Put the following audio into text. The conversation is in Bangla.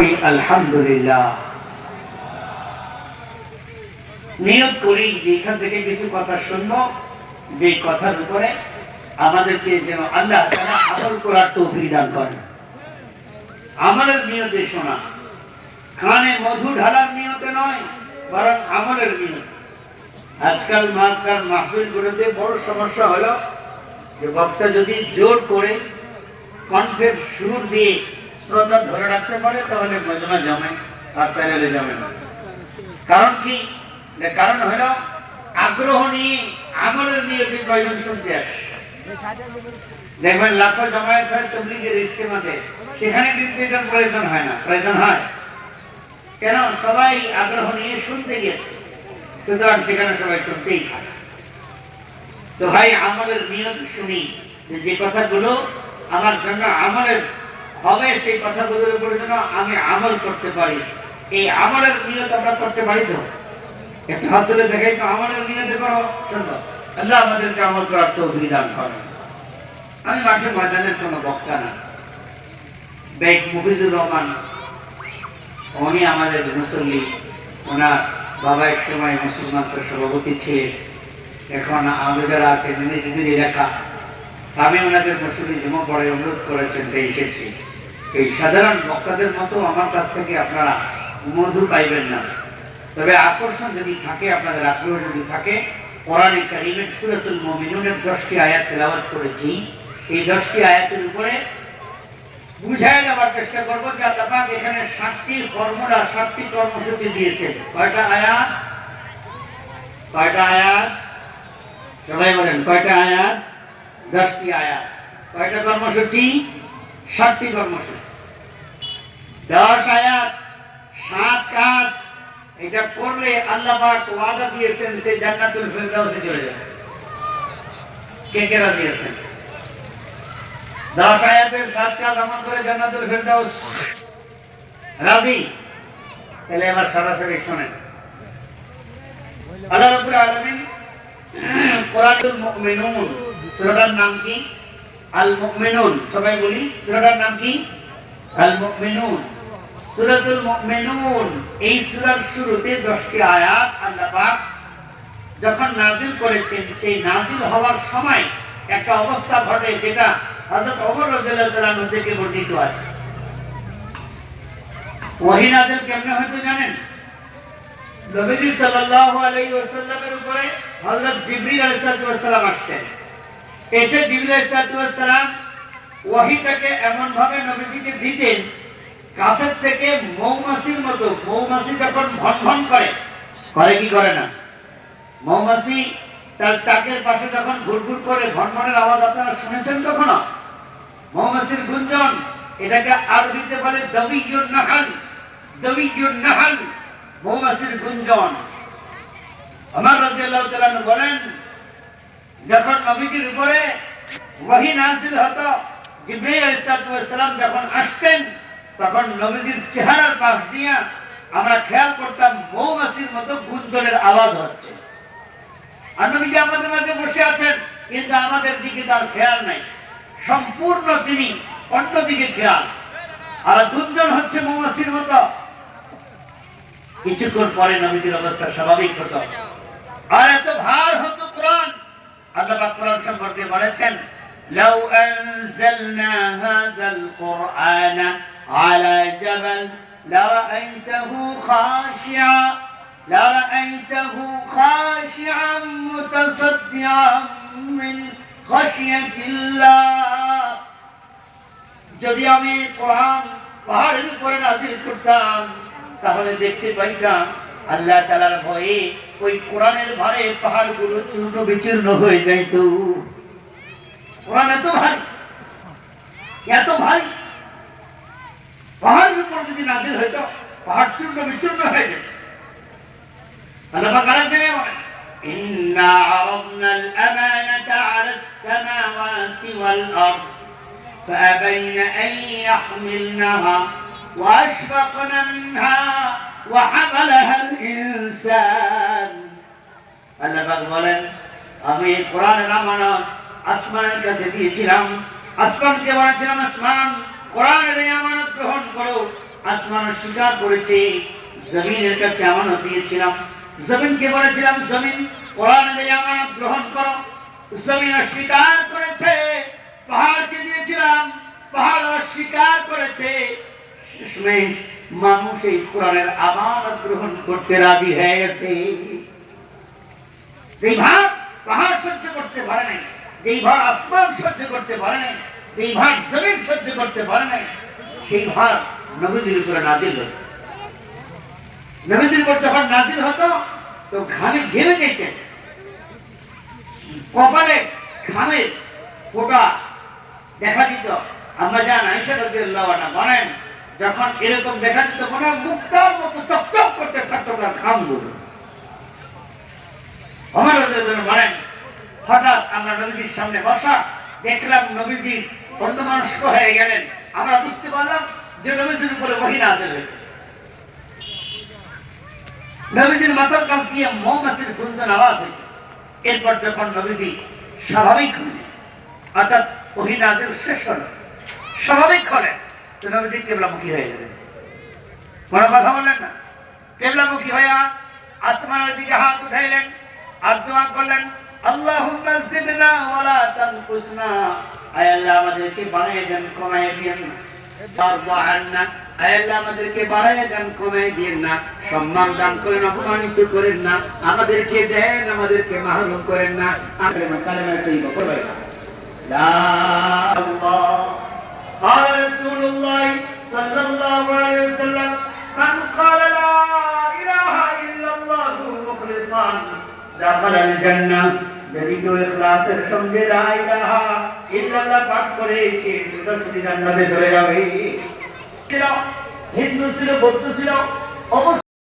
পড়ি আলহামদুলিল্লাহ। নিয়ত করি যে এখান থেকে কিছু কথা শুনব, যে কথার উপরে আমাদেরকে যেন আল্লাহ তারা আমল করার তৌফিক দান করেন। আমলের নিয়তে শোনা, কানে মধু ঢালার নিয়তে নয়, বরং আমলের নিয়ত। আজকাল মাঝকাল মাহফিলগুলোতে বড় সমস্যা হলো যে বক্তা যদি জোর করে কণ্ঠের সুর দিয়ে শ্রোতা ধরে রাখতে পারে, তাহলে মজমা জমে আর প্যানেলে জমে না। কারণ কি? কারণ হলো আগ্রহ নিয়ে আমলের নিয়ে কয়জন শুনতে আসে দেখবেন লাখো জমায়েত হয় সেখানে কিন্তু এটার প্রয়োজন হয় না। প্রয়োজন হয়। কেন? সবাই আগ্রহ নিয়ে শুনতে গেছে সুতরাং সেখানে সবাই শুনতেই তো ভাই, আমলের নিয়ত শুনি যে কথাগুলো আমার জন্য আমলের হবে, সেই কথাগুলোর উপর যেন আমি আমল করতে পারি। এই আমলের নিয়ত আমরা করতে পারি তো? একটা হাত তুলে দেখাই তো, আমলের নিয়তে করো। শুনব আল্লাহ আমাদেরকে আমল করার তো দান করে আমি মাঠে ময়দানের কোনো বক্তা না। বেগ মুফিজুর রহমান, উনি আমাদের মুসল্লি। ওনার বাবা এক সময় মুসলমান সভাপতি ছিলেন। এখন আমাদের যারা আছেন নিজেদের এলাকা আমি ওনাদের মুসলিম জমা পড়ে অনুরোধ করেছেন এসেছি। এই সাধারণ বক্তাদের মতো আমার কাছ থেকে আপনারা মধু পাইবেন না। তবে আকর্ষণ যদি থাকে, আপনাদের আগ্রহ যদি থাকে কারিমের সুরাতুল মুমিনুনের দশটি আয়াত করেছি। এই দশটি আয়াতের উপরে বুঝায় দেওয়ার চেষ্টা করব, যে এখানে সাতটি ফর্মুলা সাতটি কর্মসূচি দিয়েছেন কয়টা আয়াত? কয়টা আয়াত? সবাই বলেন, কয়টা আয়াত? দশটি আয়াত। কয়টা কর্মসূচি? সাতটি কর্মসূচি দশ আয়াত সাত কাজ, এটা করলে আল্লাহ পাক ওয়াদা দিয়েছেন সেই জান্নাতুল ফিরদাউসে চলে যাবে। কে কে রাজি আছেন? দশ আয়াতের সাত কাজ আমল করে জান্নাতুল ফিরদাউস রাজি? তাহলে এবার সরাসরি শোনেন। আল্লাহ রাব্বুল আলামিন কোরআনুল মুমিনুন, সূরাটার নাম কি? আল মুমিনুন সবাই বলি, সূরাটার নাম কি? আল মুমিনুন সূরাতুল মুমিনুন, এই সূরার শুরুতে 10টি আয়াত আল্লাহ পাক যখন নাজিল করেছেন, সেই নাজিল হওয়ার সময় একটা অবস্থা ঘটে যেটা হযরত ওমর রাদিয়াল্লাহু তাআলা থেকে বর্ণিত আছে ওহী নাজিল কেমনে হয়তো জানেন? নবীজি সাল্লাল্লাহু আলাইহি ওয়াসাল্লামের উপরে হযরত জিবরিল আলাইহিস সালাম আসতেন। এসে জিবরিল আলাইহিস সালাম ওহীটাকে এমন ভাবে নবীজিকে দিতেন কাছের থেকে মৌমাছির মতো মৌমাছি যখন ভন ভন করে। করে কি করে না? মৌমাছি তার চাকের পাশে যখন ঘুরঘুর করে ভনভনের আওয়াজ আপনারা শুনেছেন কখনো? মৌমাছির গুঞ্জন, এটাকে আর আরবিতে বলে দবিয়ুন নাহাল দবিয়ুন নাহাল মৌমাছির গুঞ্জন। আমার রাজিয়াল্লাহু তাআলা বলেন যখন নবীজির উপরে ওহী নাযিল হতো, জিবরাইল যখন আসতেন, তখন নবীজির চেহারার পাশ দিয়ে আমরা খেয়াল করতাম মৌমাছির মতো গুঞ্জনের আওয়াজ হচ্ছে। আর নবীজি আমাদের মাঝে বসে আছেন, কিন্তু আমাদের দিকে তার খেয়াল নাই। সম্পূর্ণ তিনি অন্যদিকে খেয়াল। আর গুঞ্জন হচ্ছে মৌমাছির মতো। কিছুক্ষণ পরে নবীজির অবস্থা স্বাভাবিক হতো। আর এত ভার হতো কোরআন। আল্লাহ পাক কোরআন সম্পর্কে বলেছেন لو أنزلنا هذا القرآن على جبل لرأيته خاشعا لرأيته خاشعا متصدعا من خشية الله যদি আমি কোরআন পাহাড়ের উপরে নাজিল করতাম তাহলে দেখতে পাইতাম আল্লাহ তালার ভয়ে ওই কোরআনের ভারে পাহাড়গুলো চূর্ণ বিচূর্ণ হয়ে যাইত কোরআন এত ভারী এত ভারী পাহাড়ের উপর যদি নাজিল হইতো পাহাড় চূর্ণ বিচূর্ণ হয়ে যেত আল্লাহ পাক আরেক জায়গায় বলেন إنا عرضنا الأمانة على السماوات والأرض فأبين أن يحملنها وأشفقن منها وحملها الإنسان আল্লাহ পাক বলেন আমি কোরআনের আমানত আসমানের কাছে দিয়েছিলাম আসমানকে বলেছিলাম আসমান কোরআনের এই আমানত গ্রহণ করো আসমান স্বীকার করেছে জমিনের কাছে আমানত দিয়েছিলাম জমিনকে বলেছিলাম জমিন কোরআন আমানত গ্রহণ করো জমিন অস্বীকার করেছে পাহাড়কে দিয়েছিলাম পাহাড় অস্বীকার করেছে মানুষ এই কোরআনের গ্রহণ করতে রাজি যেই ভাব পাহাড় সহ্য করতে পারে নাই যেই ভাব আসমান সহ্য করতে পারে নাই যেই ভাব জমিন সহ্য করতে পারে নাই সেই ভাব নবীজির উপরে নাজিল হতো নবীজির উপর যখন নাজিল হতো তো ঘামে ঘেমে যেতেন কপালে ঘামের ফোটা দেখা দিত আমরা জান আইসা আনহা বলেন যখন এরকম দেখা দিত মনে হয় মুক্তার মতো চকচক করতে থাকতো আমার বলেন হঠাৎ আমরা নবীজির সামনে বসা, দেখলাম নবীজি হয়ে গেলেন। আমরা বুঝতে পারলাম যে নবীজির উপরে নবীজির মাথার কাছ দিয়ে মৌমাছির গুঞ্জন আওয়াজ হইতেছে। এরপর যখন নবীজি স্বাভাবিক হলেন, অর্থাৎ ওহী শেষ হলো, স্বাভাবিক হলেন। নবীজি কেবলামুখী হয়ে গেলেন কোনো কথা বললেন না? কেবলামুখী আসমানের দিকে হাত উঠাইলেন আর দোয়া করলেন আমাদেরকে কমায় না। সম্মান দান করেন, অপমানিত করেন না। আমাদেরকে দেন, আমাদেরকে মাহরুম করেন না। قال رسول الله صلى الله عليه وسلم من قال لا إله إلا الله مخلصا دخل الجنة যদি কেউ ইখলাসের সঙ্গে লা ইলাহা ইল্লাল্লাহ পাঠ করে সে সোজাসুজি জান্নাতে চলে যাবে ছিল হিন্দু ছিল বৌদ্ধ ছিল অবশ্য